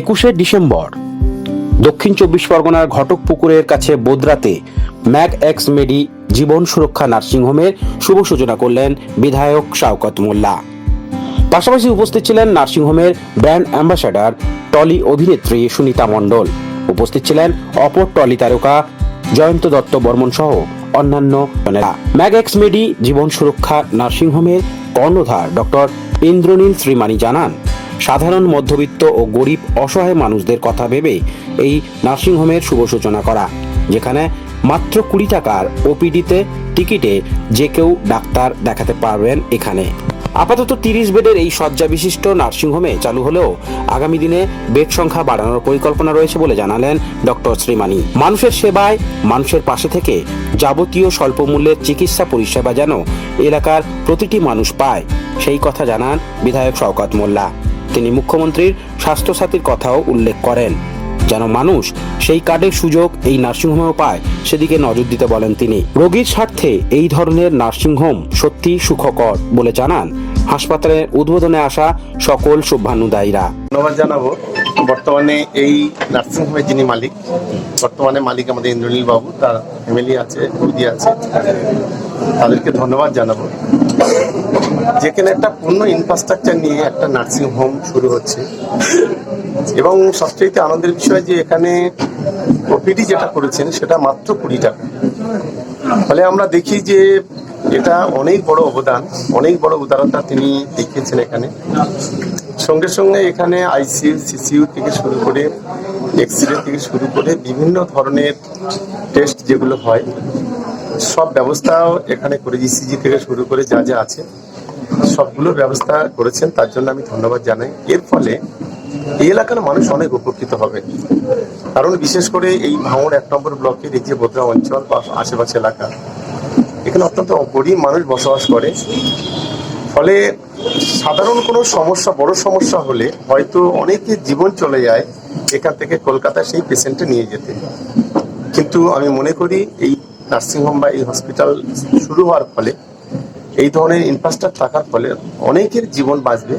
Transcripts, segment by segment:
একুশে ডিসেম্বর। দক্ষিণ চব্বিশ পরগনার ঘটকপুকুরের কাছে বোদরাতে ম্যাগ এক্স মেডি জীবন সুরক্ষা নার্সিংহোমের শুভ সূচনা করলেন বিধায়ক শাওকত মোল্লা। পাশাপাশি উপস্থিত ছিলেন নার্সিংহোমের ব্র্যান্ড অ্যাম্বাসাডার টলি অভিনেত্রী সুনিতা মণ্ডল। উপস্থিত ছিলেন অপর টলি তারকা জয়ন্ত দত্ত বর্মন সহ অন্যান্য জনেরা। ম্যাগএক্স মেডি জীবন সুরক্ষা নার্সিংহোমের কর্ণধার ডক্টর ইন্দ্রনীল শ্রীমানি জানান সাধারণ মধ্যবিত্ত ও গরিব অসহায় মানুষদের কথা ভেবে এই নার্সিংহোমের শুভ সূচনা করা, যেখানে মাত্র কুড়ি টাকার ওপিডিতে টিকিটে যে কেউ ডাক্তার দেখাতে পারবেন এখানে। আপাতত তিরিশ বেডের এই শয্যা বিশিষ্ট নার্সিংহোমে চালু হলেও আগামী দিনে বেড সংখ্যা বাড়ানোর পরিকল্পনা রয়েছে বলে জানালেন ডক্টর শ্রীমানি। মানুষের সেবায়, মানুষের পাশে থেকে যাবতীয় স্বল্প মূল্যের চিকিৎসা পরিষেবা যেন এলাকার প্রতিটি মানুষ পায়, সেই কথা জানান বিধায়ক শওকত মোল্লা। তিনি মুখ্যমন্ত্রীর স্বাস্থ্যসাথীর কথাও উল্লেখ করেন। যেন মানুষ সেই কার্ডের সুযোগ এই নার্সিংহোমেও পায়, সেদিকে নজর দিতে বলেন তিনি। রোগীর স্বার্থে এই ধরনের নার্সিংহোম সত্যি সুখকর বলে জানান হাসপাতালের উদ্বোধনে আসা সকল শুভানুদায়ীরা। ধন্যবাদ জানাব। বর্তমানে এই নার্সিংহোমের যিনি মালিক, বর্তমানে মালিক আমাদের ইন্দ্রনীল বাবু, তার ফ্যামিলি আছে আছে, তাদেরকে ধন্যবাদ জানাব। যেখানে একটা পূর্ণ ইনফ্রাস্ট্রাকচার নিয়ে একটা নার্সিং হোম শুরু হচ্ছে। এবং সবচেয়ে আনন্দের বিষয় যে এখানে ওপিডি যেটা করেছেন, সেটা মাত্র কুড়ি টাকা। ফলে আমরা দেখি যে এটা অনেক বড় অবদান, অনেক বড় উদারতা তিনি দেখিয়েছেন এখানে। সঙ্গে সঙ্গে এখানে আইসিইউ সিসিইউ থেকে শুরু করে এক্স রে থেকে শুরু করে বিভিন্ন ধরনের টেস্ট যেগুলো হয়, সব ব্যবস্থাও এখানে করে ইসিজি থেকে শুরু করে যা যা আছে। সবগুলো ব্যবস্থা করেছেন, তার জন্য আমি ধন্যবাদ জানাই। এর ফলে এই এলাকার মানুষ অনেক উপকৃত হবে। কারণ বিশেষ করে এই ভাঙড় এক নম্বর ব্লকের এই যে বোদরা অঞ্চল বা আশেপাশে এলাকা, এখানে অত্যন্ত গরিব মানুষ বসবাস করে। ফলে সাধারণ কোনো সমস্যা, বড় সমস্যা হলে হয়তো অনেকে জীবন চলে যায় এখান থেকে কলকাতায় সেই পেশেন্টে নিয়ে যেতে। কিন্তু আমি মনে করি এই নার্সিংহোম বা এই হসপিটাল শুরু হওয়ার ফলে এই ধরনের ইনফ্রাস্ট্রাকচার থাকার ফলে অনেকের জীবন বাঁচবে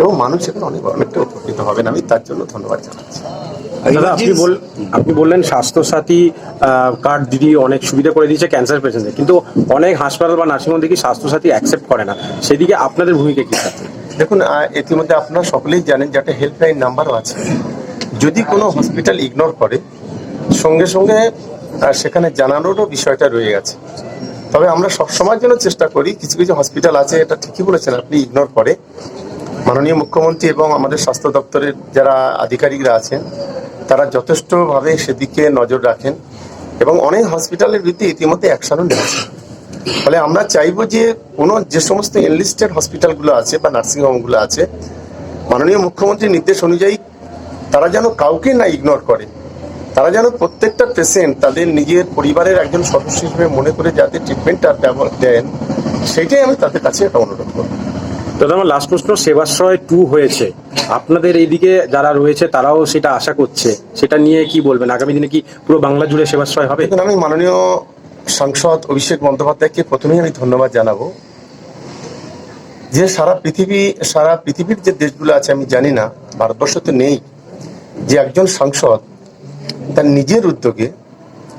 এবং মানুষ এখানে অনেক অনেকটা উপকৃত হবেন। আমি তার জন্য ধন্যবাদ জানাচ্ছি। দাদা আপনি বল আপনি বললেন স্বাস্থ্যসাথী কার্ড দিদি অনেক সুবিধা করে দিয়েছে ক্যান্সার পেশেন্টদের কিন্তু অনেক হাসপাতাল বা নার্সিংহোম দেখি স্বাস্থ্যসাথী অ্যাকসেপ্ট করে না। সেদিকে আপনাদের ভূমিকা কি? থাকে দেখুন ইতিমধ্যে আপনারা সকলেই জানেন যে একটা হেল্পলাইন নাম্বারও আছে। যদি কোনো হসপিটাল ইগনোর করে সঙ্গে সঙ্গে সেখানে জানানোরও বিষয়টা রয়ে গেছে। তবে আমরা সবসময়ের জন্য চেষ্টা করি, কিছু কিছু হসপিটাল আছে, এটা ঠিকই বলেছেন আপনি ইগনোর করে। মাননীয় মুখ্যমন্ত্রী এবং আমাদের স্বাস্থ্য দপ্তরের যারা আধিকারিকরা আছেন, তারা যথেষ্টভাবে সেদিকে নজর রাখেন এবং অনেক হসপিটালের বিরুদ্ধে ইতিমধ্যে অ্যাকশনও নিয়েছে। ফলে আমরা চাইব যে কোনো, যে সমস্ত এনলিস্টেড হসপিটালগুলো আছে বা নার্সিংহোমগুলো আছে, মাননীয় মুখ্যমন্ত্রীর নির্দেশ অনুযায়ী তারা যেন কাউকে না ইগনোর করে। তারা যেন প্রত্যেকটা পেশেন্ট তাদের নিজের পরিবারের একজন সদস্য হিসেবে মনে করে যাতে ট্রিটমেন্টটা ব্যবহার দেন সেটাই আমি তাদের কাছে একটা অনুরোধ করব। দাদা আমার লাস্ট প্রশ্ন সেবাশ্রয় টু হয়েছে। আপনাদের এইদিকে যারা রয়েছে তারাও সেটা আশা করছে। সেটা নিয়ে কি বলবেন? আগামী দিনে কি পুরো বাংলা জুড়ে সেবাশ্রয় হবে? আমি মাননীয় সাংসদ অভিষেক বন্দ্যোপাধ্যায়কে প্রথমেই আমি ধন্যবাদ জানাব যে সারা পৃথিবী সারা পৃথিবীর যে দেশগুলো আছে আমি জানি না ভারতবর্ষ তো নেই যে একজন সাংসদ তার নিজের উদ্যোগে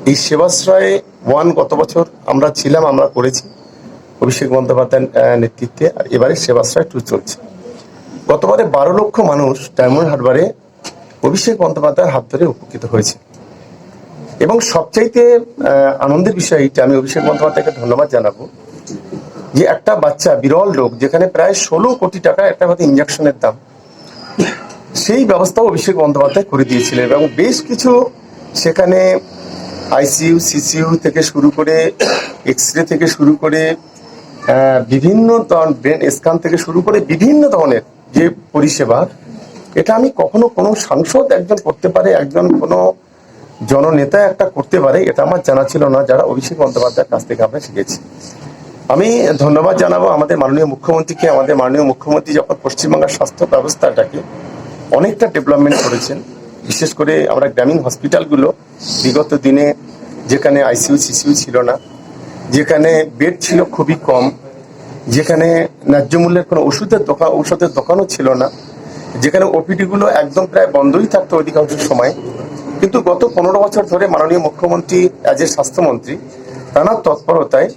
এই সেবাশ্রয়ে ওয়ান গত বছর আমরা ছিলাম, আমরা করেছি। অভিষেক বন্দ্যোপাধ্যায়ের নেতৃত্বে আর এবারে সেবাশ্রয় টু চলছে। গতবারে বারো লক্ষ মানুষ ডায়মন্ড হারবারে অভিষেক বন্দ্যোপাধ্যায়ের হাত ধরে উপকৃত হয়েছে। এবং সবচাইতে আনন্দের বিষয় এইটা, আমি অভিষেক বন্দ্যোপাধ্যায়কে ধন্যবাদ জানাব যে একটা বাচ্চা, বিরল রোগ, যেখানে প্রায় ষোলো কোটি টাকা একটা হয়তো ইঞ্জেকশনের দাম সেই ব্যবস্থাও অভিষেক বন্দ্যোপাধ্যায় করে দিয়েছিলেন এবং বেশ কিছু সেখানে আইসিইউ, সিসিইউ থেকে শুরু করে এক্স রে থেকে শুরু করে বিভিন্ন ব্রেন স্ক্যান থেকে শুরু করে বিভিন্ন ধরনের যে পরিষেবা, এটা আমি কখনো কোনো সাংসদ একজন করতে পারে, একজন কোনো জননেতা একটা করতে পারে, এটা আমার জানা ছিল না, যারা অভিষেক বন্দ্যোপাধ্যায়ের কাছ থেকে আমরা শিখেছি। আমি ধন্যবাদ জানাব আমাদের মাননীয় মুখ্যমন্ত্রীকে, আমাদের মাননীয় মুখ্যমন্ত্রী যখন পশ্চিমবঙ্গের স্বাস্থ্য ব্যবস্থাটাকে অনেকটা ডেভেলপমেন্ট করেছেন। বিশেষ করে আমরা গ্রামীণ হসপিটালগুলো বিগত দিনে যেখানে আইসিইউ সিসিইউ ছিল না, যেখানে বেড ছিল খুবই কম, যেখানে ন্যায্য মূল্যের কোনো ওষুধের দোকান, ঔষধের দোকানও ছিল না, যেখানে ওপিডিগুলো একদম প্রায় বন্ধই থাকতো অধিকাংশ সময়। কিন্তু গত পনেরো বছর ধরে মাননীয় মুখ্যমন্ত্রী অ্যাজ এ স্বাস্থ্যমন্ত্রী, তার তৎপরতায়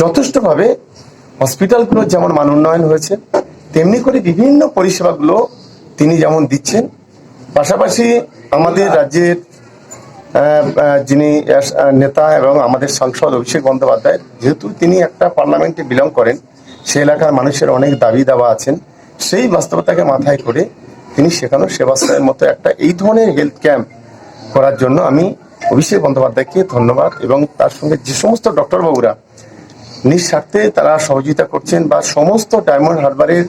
যথেষ্টভাবে হসপিটালগুলোর যেমন মান উন্নয়ন হয়েছে, তেমনি করে বিভিন্ন পরিষেবাগুলো তিনি যেমন দিচ্ছেন, পাশাপাশি আমাদের রাজ্যের যিনি নেতা এবং আমাদের সাংসদ অভিষেক বন্দ্যোপাধ্যায়, যেহেতু তিনি একটা পার্লামেন্টে বিলং করেন, সে এলাকার মানুষের অনেক দাবি দাবা আছেন, সেই বাস্তবতাকে মাথায় করে তিনি সেখানেও সেবাশ্রয়ের মতো একটা এই ধরনের হেলথ ক্যাম্প করার জন্য আমি অভিষেক বন্দ্যোপাধ্যায়কে ধন্যবাদ এবং তার সঙ্গে যে সমস্ত ডক্টরবাবুরা নিঃস্বার্থে তারা সহযোগিতা করছেন বা সমস্ত ডায়মন্ড হারবারের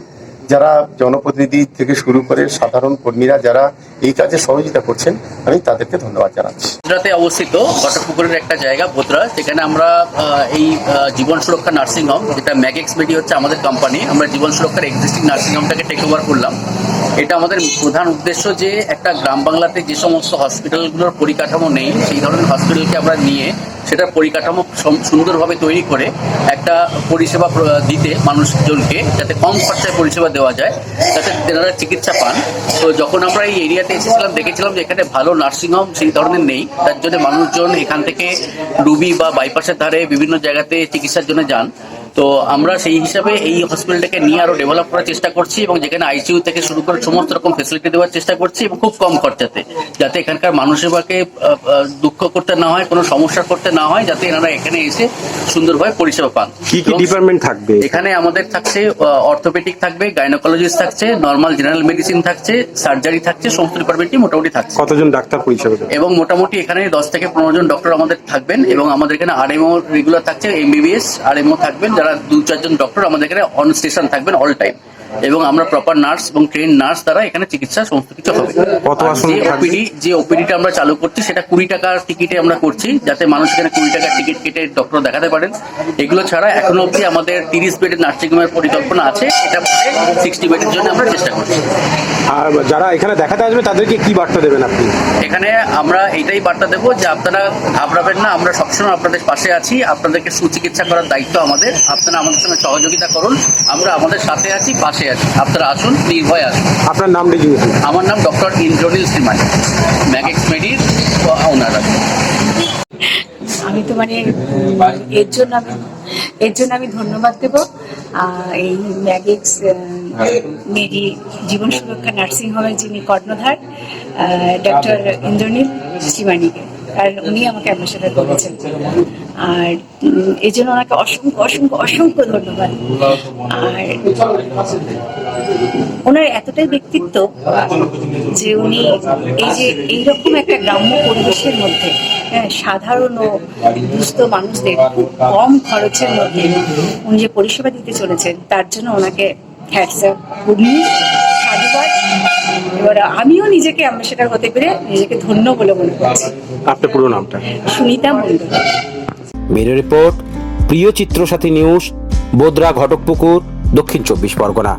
যারা জনপ্রতিনিধি থেকে শুরু করে সাধারণ কর্মীরা যারা এই কাজে সহযোগিতা করছেন, আমি তাদেরকে ধন্যবাদ জানাচ্ছি। গুজরাতে অবস্থিত কটকপুকুরের একটা জায়গা ভোদরা সেখানে আমরা এই জীবন সুরক্ষা নার্সিং হোম, যেটা ম্যাগেক্স মেডি হচ্ছে আমাদের কোম্পানি আমরা জীবন সুরক্ষার এক্সিস্টিং নার্সিং হোমটাকে টেক ওভার করলাম। এটা আমাদের প্রধান উদ্দেশ্য যে একটা গ্রাম বাংলাতে যে সমস্ত হসপিটালগুলোর পরিকাঠামো নেই, সেই ধরনের হসপিটালকে আমরা নিয়ে সেটার পরিকাঠামো সুন্দরভাবে তৈরি করে একটা পরিষেবা দিতে মানুষজনকে যাতে কম খরচায় পরিষেবা দেওয়া যায়, যাতে তেনারা চিকিৎসা পান। তো যখন আমরা এই এরিয়াতে এসেছিলাম, দেখেছিলাম যে এখানে ভালো নার্সিংহোম সেই ধরনের নেই। তার জন্য মানুষজন এখান থেকে ডুবি বা বাইপাসের ধারে বিভিন্ন জায়গাতে চিকিৎসার জন্য যান। তো আমরা সেই হিসাবে এই হসপিটালটাকে নিয়ে আরও ডেভেলপ করার চেষ্টা করছি এবং যেখানে আইসিইউ থেকে শুরু করে সমস্ত রকম ফেসিলিটি দেওয়ার চেষ্টা করছি এবং খুব কম খরচাতে যাতে এখানকার মানুষেরকে দুঃখ করতে না হয় কোনো সমস্যা করতে না হয় যাতে এনারা এখানে এসে সুন্দরভাবে পরিষেবা পান। কি কি ডিপার্টমেন্ট থাকবে? এখানে আমাদের থাকছে অর্থোপেডিক থাকবে গাইনোকোলজিস্ট থাকছে নর্মাল জেনারেল মেডিসিন থাকছে সার্জারি থাকছে সমস্ত ডিপার্টমেন্টই মোটামুটি থাকছে। কতজন ডাক্তার পরিষেবা এবং মোটামুটি এখানে দশ থেকে পনেরো জন ডক্টর আমাদের থাকবেন এবং আমাদের এখানে আর আরএমও রেগুলার থাকছে এমবিবিএস আরএমও থাকবেন যারা দু চারজন ডক্টর আমাদের এখানে অন স্টেশন থাকবেন অল টাইম এবং আমরা প্রপার নার্স এবং ট্রেন নার্স দ্বারা এখানে চিকিৎসা সমস্ত কিছু হবে। যে ওপিডি যে ওপিডিটা আমরা চালু করছি সেটা কুড়ি টাকার টিকিটে আমরা করছি যাতে মানুষ এখানে কুড়ি টাকার টিকিট কেটে ডক্টর দেখাতে পারেন। এগুলো ছাড়া এখনও অবধি আমাদের তিরিশ বেডের নার্সিং হোমের পরিকল্পনা আছে এটা সিক্সটি বেডের জন্য আমরা চেষ্টা করছি। আর যারা এখানে দেখাতে আসবে তাদেরকে কি বার্তা দেবেন আপনি? এখানে আমরা এইটাই বার্তা দেবো যে আপনারা ঘাবড়াবেন না আমরা সবসময় আপনাদের পাশে আছি আপনাদেরকে সুচিকিৎসা করার দায়িত্ব আমাদের। আপনারা আমাদের সঙ্গে সহযোগিতা করুন আমরা আমাদের সাথে আছি পাশে আছি। আপনারা আসুন নির্ভয় আসুন। আপনার নাম আমার নাম ডক্টর ইন্দ্রনীল শ্রীমানি। ম্যাগেক্স মেডির ওনার আছে। আমি তো মানে এর জন্য আমি এর জন্য আমি ধন্যবাদ দেব। এই ম্যাগিক্স মেডি জীবন সুরক্ষা নার্সিং হোমের যিনি কর্ণধার ডক্টর ইন্দ্রনীল শিবানীকে কারণ উনি আমাকে অ্যাম্বাসেডার করেছেন আর এই জন্য ওনাকে অসংখ্য অসংখ্য অসংখ্য ধন্যবাদ। আর ওনার এতটাই ব্যক্তিত্ব যে উনি এই যে এইরকম একটা গ্রাম্য পরিবেশের মধ্যে হ্যাঁ সাধারণ ও দুস্থ মানুষদের খুব কম খরচের মধ্যে উনি যে পরিষেবা দিতে চলেছেন তার জন্য ওনাকে হ্যাটসঅ্যাপ গুড নিউজ সাধুবাদ। এবার আমিও নিজেকে অ্যাম্বাসেডার হতে পেরে নিজেকে ধন্য বলে মনে করছি। আপনার পুরো নামটা? সুনিতা মন্ডল ব্যুরো রিপোর্ট প্রিয় চিত্রসাথী নিউজ বোদরা ঘটকপুকুর দক্ষিণ চব্বিশ পরগনা।